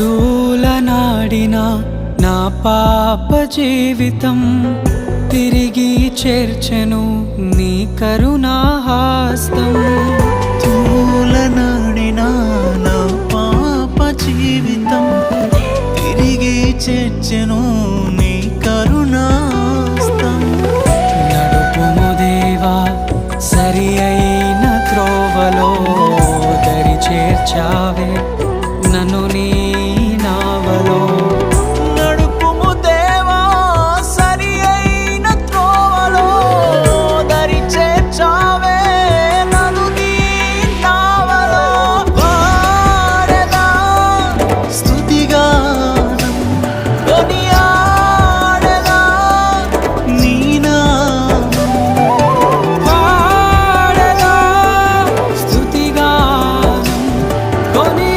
తూలనాడిన నా పాప జీవితం తిరిగి చేర్చెను నీ కరుణాహాస్తం. తూలనాడిన నా పాప జీవితం తిరిగి చేర్చెను నీ కరుణాస్తం నడుపుము దేవా సరి అయిన త్రోవలో దరి చేర్చావే నన్ను నీ 너니